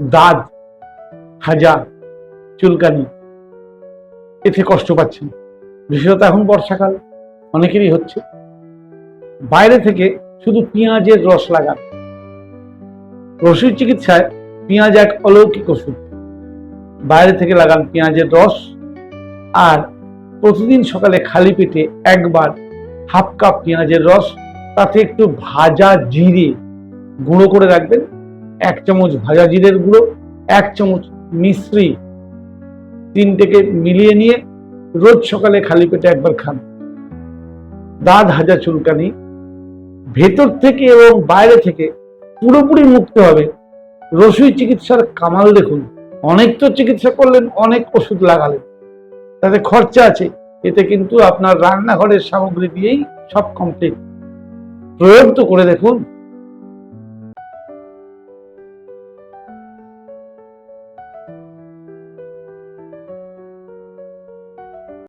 দাঁত হাজা চুলকানি, এতে কষ্ট পাচ্ছেন। বিশেষত এখন বর্ষাকাল, অনেকেরই হচ্ছে। বাইরে থেকে শুধু পেঁয়াজের রস লাগান। রসুর চিকিৎসায় পেঁয়াজ এক অলৌকিক ওষুধ। বাইরে থেকে লাগান পেঁয়াজের রস আর প্রতিদিন সকালে খালি পেটে একবার হাফ কাপ পেঁয়াজের রস, তাতে একটু ভাজা জিরে গুঁড়ো করে রাখবেন। এক চামচ ভাজা জিরের গুঁড়ো, এক চামচ মিশ্রি তিনটেকে মিলিয়ে নিয়ে রোজ সকালে খালি পেটে একবার খান। দাঁত হাজা চুলকানি ভেতর থেকে এবং বাইরে থেকে পুরোপুরি মুক্ত হবে। রসুই চিকিৎসার কামাল দেখুন। অনেক তো চিকিৎসা করলেন, অনেক ওষুধ লাগালেন। তাতে খরচা আছে। এতে কিন্তু আপনার রান্নাঘরের সামগ্রী দিয়েই সব কমপ্লিট প্রয়োগ তো করে দেখুন।